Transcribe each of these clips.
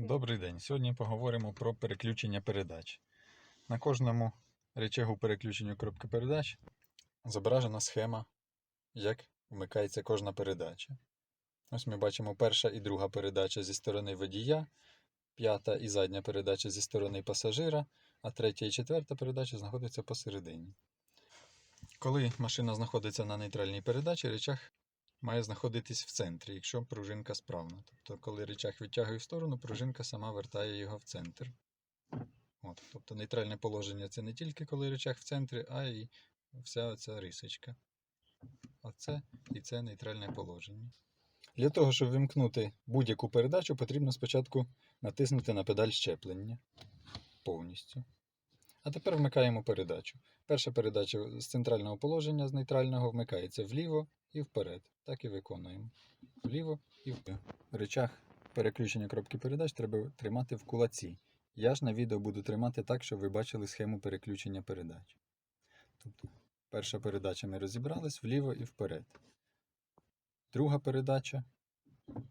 Добрий день. Сьогодні поговоримо про переключення передач. На кожному речагу переключення коробки передач зображена схема, як вмикається кожна передача. Ось ми бачимо перша і друга передача зі сторони водія, п'ята і задня передача зі сторони пасажира, а третя і четверта передача знаходиться посередині. Коли машина знаходиться на нейтральній передачі, речаг має знаходитись в центрі, якщо пружинка справна. Тобто, коли речах відтягує в сторону, пружинка сама вертає його в центр. От, тобто нейтральне положення це не тільки коли речах в центрі, а й вся оця рисочка. Оце і це нейтральне положення. Для того, щоб вимкнути будь-яку передачу, потрібно спочатку натиснути на педаль щеплення повністю. А тепер вмикаємо передачу. Перша передача з центрального положення, з нейтрального, вмикається вліво і вперед. Так і виконуємо. Вліво і вперед. Речах переключення коробки передач треба тримати в кулаці. Я ж на відео буду тримати так, щоб ви бачили схему переключення передач. Тобто, перша передача ми розібрались вліво і вперед. Друга передача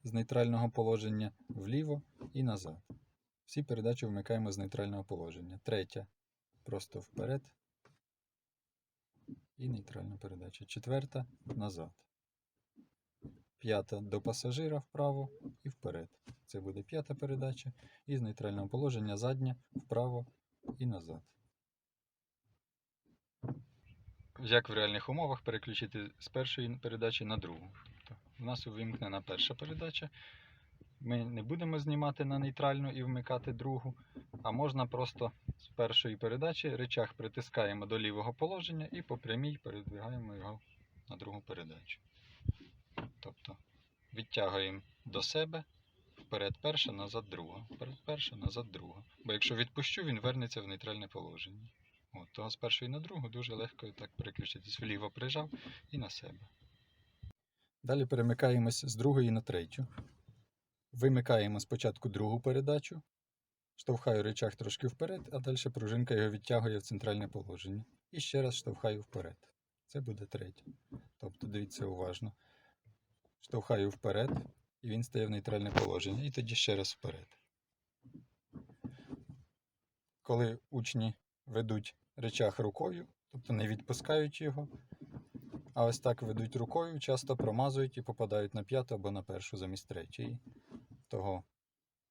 з нейтрального положення вліво і назад. Всі передачі вмикаємо з нейтрального положення. Третя просто вперед. І нейтральна передача. Четверта назад. П'ята до пасажира вправо і вперед. Це буде п'ята передача. І з нейтрального положення задня вправо і назад. Як в реальних умовах переключити з першої передачі на другу. Тобто в нас увімкнена перша передача. Ми не будемо знімати на нейтральну і вмикати другу, а можна просто з першої передачі речах притискаємо до лівого положення і по прямій передвигаємо його на другу передачу. Тобто відтягуємо до себе вперед перша, назад друга. Вперед перша, назад друга. Бо якщо відпущу, він вернеться в нейтральне положення. От, того з першої на другу дуже легко так переключитись. Вліво прижав і на себе. Далі перемикаємось з другої на третю. Вимикаємо спочатку другу передачу. Штовхаю речах трошки вперед, а далі пружинка його відтягує в центральне положення. І ще раз штовхаю вперед. Це буде третя. Тобто, дивіться уважно. Штовхаю вперед, і він стає в нейтральне положення. І тоді ще раз вперед. Коли учні ведуть речах рукою, тобто не відпускають його, а ось так ведуть рукою, часто промазують і попадають на п'яту або на першу замість третьої. Того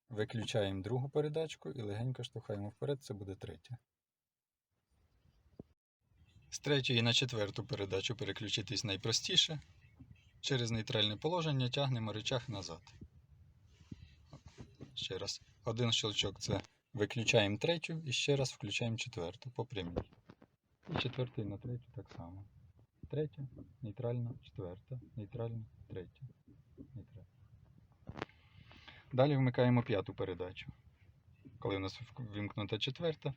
виключаємо другу передачку і легенько штовхаємо вперед, це буде третя. З третьої на четверту передачу переключитись найпростіше. Через нейтральне положення тягнемо речах назад. Ще раз. Один щелчок це виключаємо третю і ще раз включаємо четверту по прямій. І четвертий на третю так само. Третя, нейтральна, четверта, нейтральна, третя, нейтральна. Далі вмикаємо п'яту передачу. Коли у нас вимкнута четверта,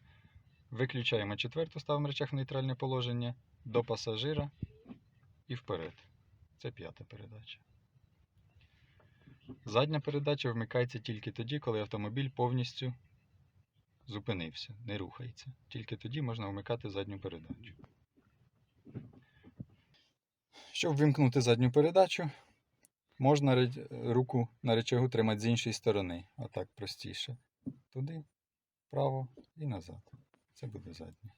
виключаємо четверту, ставимо речах в нейтральне положення до пасажира і вперед. Це п'ята передача. Задня передача вмикається тільки тоді, коли автомобіль повністю зупинився, не рухається. Тільки тоді можна вмикати задню передачу. Щоб вимкнути задню передачу, можна руку на речагу тримати з іншої сторони. Отак простіше. Туди, вправо і назад. Це буде задня.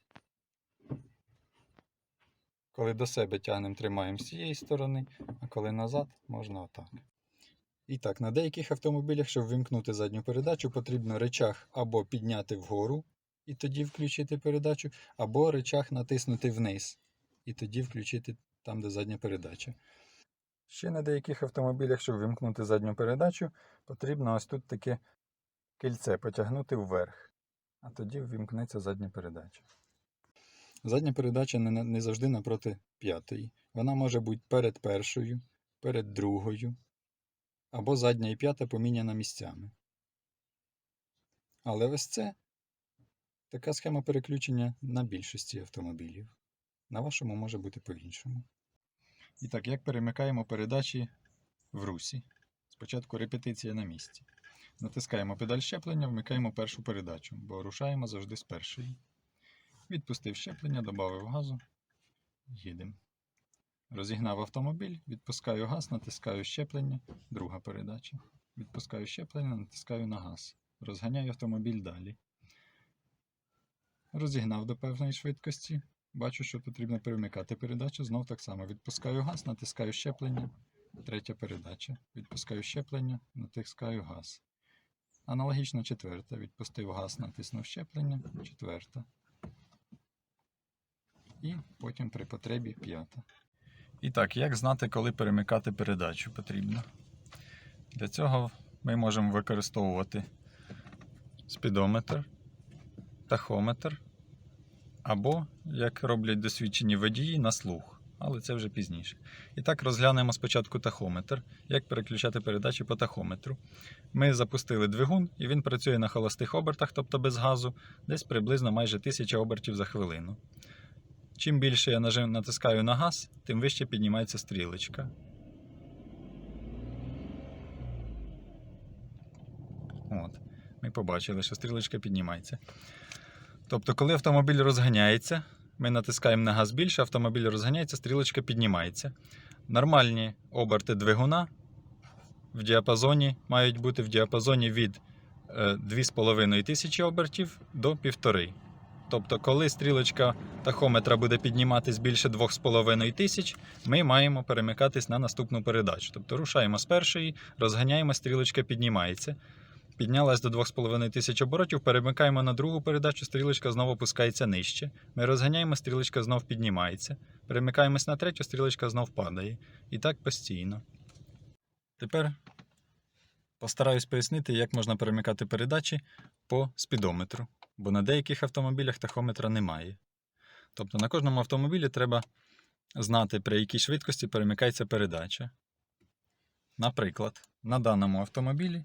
Коли до себе тягнемо, тримаємо з цієї сторони, а коли назад, можна отак. І так, на деяких автомобілях, щоб вимкнути задню передачу, потрібно речах або підняти вгору і тоді включити передачу, або речах натиснути вниз і тоді включити там, де задня передача. Ще на деяких автомобілях, щоб вимкнути задню передачу, потрібно ось тут таке кільце потягнути вверх, а тоді вимкнеться задня передача. Задня передача не, не завжди напроти п'ятої. Вона може бути перед першою, перед другою, або задня і п'ята поміняна місцями. Але ось це така схема переключення на більшості автомобілів. На вашому може бути по-іншому. І так, як перемикаємо передачі в русі? Спочатку репетиція на місці. Натискаємо педаль щеплення, вмикаємо першу передачу, бо рушаємо завжди з першої. Відпустив щеплення, додав газу. Їдемо. Розігнав автомобіль, відпускаю газ, натискаю щеплення, друга передача. Відпускаю щеплення, натискаю на газ. розганяю автомобіль далі. Розігнав до певної швидкості. Бачу, що потрібно перемикати передачу. Знов так само. Відпускаю газ, натискаю щеплення. Третя передача. Відпускаю щеплення, натискаю газ. Аналогічно четверта. Відпустив газ, натиснув щеплення. Четверта. І потім при потребі п'ята. І так, як знати, коли перемикати передачу потрібно? Для цього ми можемо використовувати спідометр, тахометр або, як роблять досвідчені водії, на слух. Але це вже пізніше. І так розглянемо спочатку тахометр, як переключати передачі по тахометру. Ми запустили двигун, і він працює на холостих обертах, тобто без газу, десь приблизно майже 1000 обертів за хвилину. Чим більше я натискаю на газ, тим вище піднімається стрілочка. От. Ми побачили, що стрілочка піднімається. Тобто, коли автомобіль розганяється, ми натискаємо на газ більше, автомобіль розганяється, стрілочка піднімається. Нормальні оберти двигуна в діапазоні мають бути в діапазоні від е, 2,5 тисячі обертів до 1,5. Тобто, коли стрілочка тахометра буде підніматись більше 2,5 тисяч, ми маємо перемикатись на наступну передачу. Тобто рушаємо з першої, розганяємо, стрілочка піднімається. Піднялась до 2,5 тисяч оборотів, перемикаємо на другу передачу, стрілочка знову опускається нижче. Ми розганяємо, стрілочка знов піднімається. Перемикаємось на третю, стрілочка знов падає. І так постійно. Тепер постараюсь пояснити, як можна перемикати передачі по спідометру, бо на деяких автомобілях тахометра немає. Тобто на кожному автомобілі треба знати, при якій швидкості перемикається передача. Наприклад, на даному автомобілі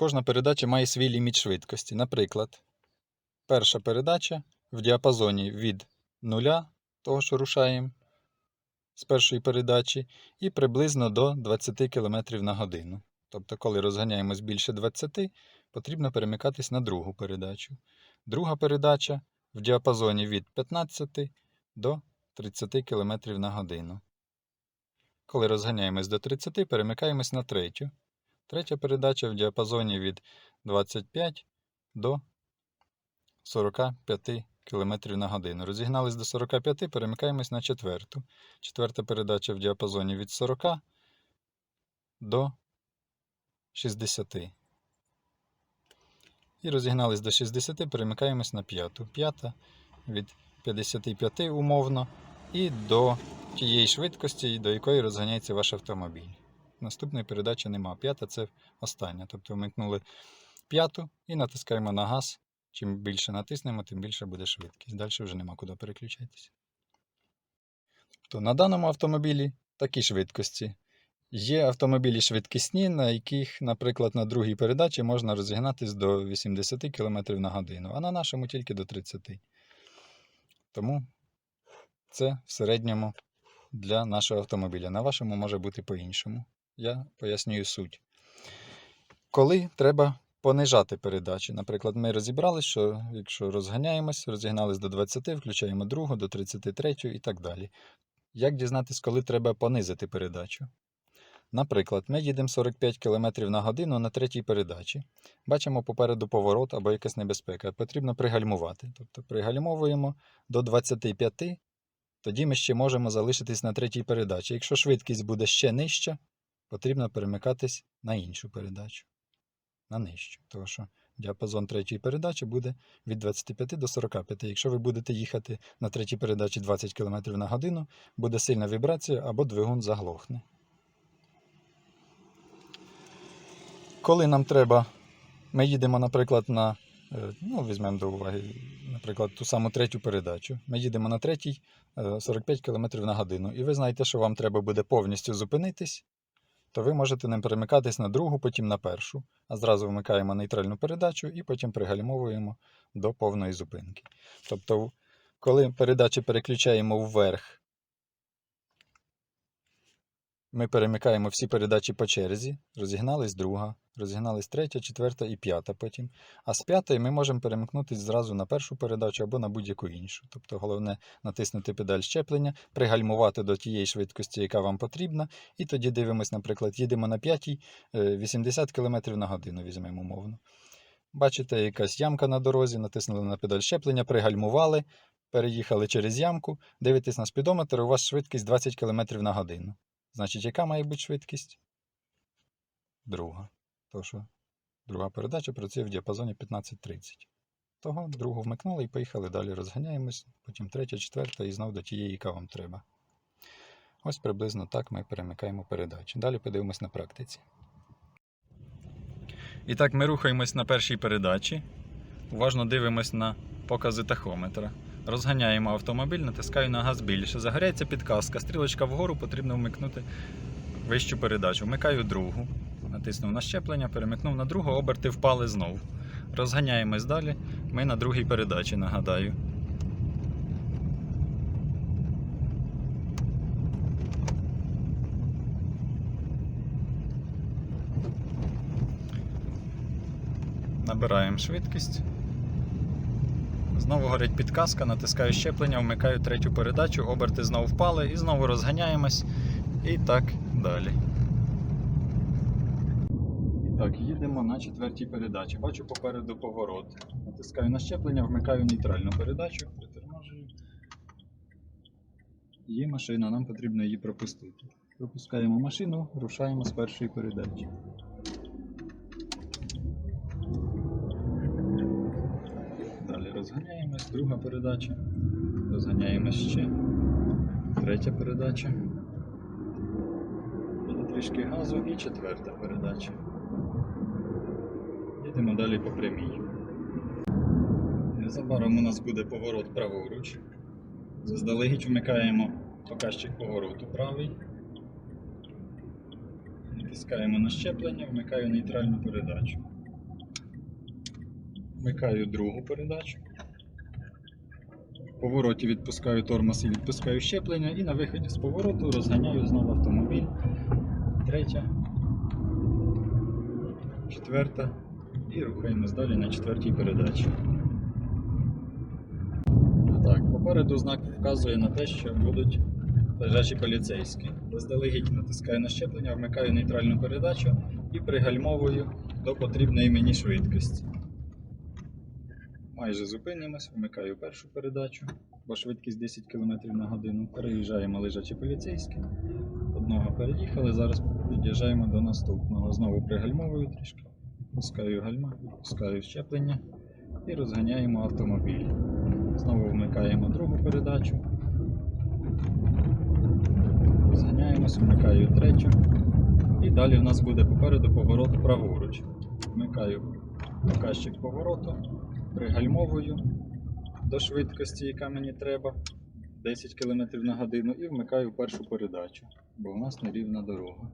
кожна передача має свій ліміт швидкості. Наприклад, перша передача в діапазоні від 0, того, що рушаємо з першої передачі, і приблизно до 20 км на годину. Тобто, коли розганяємось більше 20, потрібно перемикатись на другу передачу. Друга передача в діапазоні від 15 до 30 км на годину. Коли розганяємось до 30, перемикаємось на третю. Третя передача в діапазоні від 25 до 45 км на годину. Розігнались до 45, перемикаємось на четверту. Четверта передача в діапазоні від 40 до 60. І розігнались до 60, перемикаємось на п'яту. П'ята від 55 умовно і до тієї швидкості, до якої розганяється ваш автомобіль. Наступної передачі нема. П'ята це остання. Тобто вмикнули п'яту і натискаємо на газ. Чим більше натиснемо, тим більше буде швидкість. Далі вже нема куди переключатися. Тобто на даному автомобілі такі швидкості. Є автомобілі швидкісні, на яких, наприклад, на другій передачі можна розігнатись до 80 км на годину, а на нашому тільки до 30. Тому це в середньому для нашого автомобіля. На вашому може бути по-іншому. Я пояснюю суть. Коли треба понижати передачі. Наприклад, ми розібрали, що якщо розганяємось, розігнались до 20, включаємо другу, до 33 і так далі. Як дізнатись, коли треба понизити передачу? Наприклад, ми їдемо 45 км на годину на третій передачі. Бачимо попереду поворот або якась небезпека. Потрібно пригальмувати. Тобто пригальмовуємо до 25, тоді ми ще можемо залишитись на третій передачі. Якщо швидкість буде ще нижча, потрібно перемикатись на іншу передачу. На нижчу. Тому що діапазон третьої передачі буде від 25 до 45. Якщо ви будете їхати на третій передачі 20 км на годину, буде сильна вібрація або двигун заглохне. Коли нам треба, ми їдемо, наприклад, на, е, ну, візьмемо до уваги, наприклад, ту саму третю передачу. Ми їдемо на третій е, 45 км на годину, і ви знаєте, що вам треба буде повністю зупинитись, то ви можете не перемикатись на другу, потім на першу, а зразу вмикаємо нейтральну передачу і потім пригальмовуємо до повної зупинки. Тобто, коли передачі переключаємо вверх, ми перемикаємо всі передачі по черзі, розігнались друга, розігнались третя, четверта і п'ята потім. А з п'ятої ми можемо перемкнутися зразу на першу передачу або на будь-яку іншу. Тобто головне натиснути педаль щеплення, пригальмувати до тієї швидкості, яка вам потрібна, і тоді дивимось, наприклад, їдемо на п'ятій, е, 80 км на годину візьмемо умовно. Бачите, якась ямка на дорозі, натиснули на педаль щеплення, пригальмували, переїхали через ямку, дивитесь на спідометр, у вас швидкість 20 км на годину. Значить, яка має бути швидкість? Друга. То що друга передача працює в діапазоні 15-30. Того другу вмикнули і поїхали далі. Розганяємось, потім третя, четверта і знов до тієї, яка вам треба. Ось приблизно так ми перемикаємо передачі. Далі подивимось на практиці. І так, ми рухаємось на першій передачі. Уважно дивимось на покази тахометра. Розганяємо автомобіль, натискаю на газ більше. Загоряється підказка. Стрілочка вгору потрібно вмикнути вищу передачу. Вмикаю другу. Натиснув на щеплення, перемикнув на другу, оберти впали знов. Розганяємось далі. Ми на другій передачі, нагадаю. Набираємо швидкість. Знову горить підказка, натискаю щеплення, вмикаю третю передачу, оберти знову впали і знову розганяємось. І так далі. Так, їдемо на четвертій передачі. Бачу попереду поворот. Натискаю на щеплення, вмикаю нейтральну передачу, приторможую. Є машина, нам потрібно її пропустити. Пропускаємо машину, рушаємо з першої передачі. Далі розганяємось, друга передача. Розганяємось ще. Третя передача. Трішки газу і четверта передача. Їдемо далі по прямій. Незабаром у нас буде поворот праворуч. Заздалегідь вмикаємо показчик повороту правий. Натискаємо на щеплення, вмикаю нейтральну передачу. Вмикаю другу передачу. В повороті відпускаю тормоз і відпускаю щеплення, і на виході з повороту розганяю знову автомобіль. Третя, четверта. І рухаємось далі на четвертій передачі. Так, попереду знак вказує на те, що будуть лежачі поліцейські. Заздалегідь натискаю на щеплення, вмикаю нейтральну передачу і пригальмовую до потрібної мені швидкості. Майже зупинимось, вмикаю першу передачу, бо швидкість 10 км на годину. Переїжджаємо лежачі поліцейські. Одного переїхали, зараз під'їжджаємо до наступного. Знову пригальмовую трішки, пускаю гальма, відпускаю щеплення і розганяємо автомобіль. Знову вмикаємо другу передачу. Розганяємось, вмикаю третю. І далі в нас буде попереду поворот праворуч. Вмикаю показчик повороту, пригальмовую до швидкості, яка мені треба, 10 км на годину, і вмикаю першу передачу, бо у нас нерівна дорога.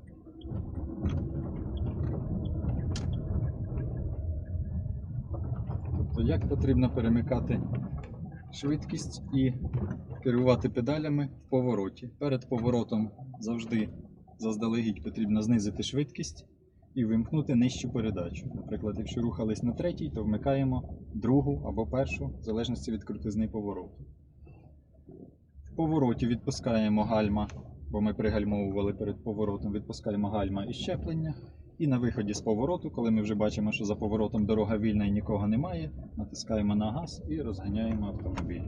Тобто, як потрібно перемикати швидкість і керувати педалями в повороті. Перед поворотом завжди заздалегідь потрібно знизити швидкість і вимкнути нижчу передачу. Наприклад, якщо рухались на третій, то вмикаємо другу або першу, в залежності від крутизни повороту. В повороті відпускаємо гальма, бо ми пригальмовували перед поворотом, відпускаємо гальма і щеплення. І на виході з повороту, коли ми вже бачимо, що за поворотом дорога вільна і нікого немає, натискаємо на газ і розганяємо автомобіль.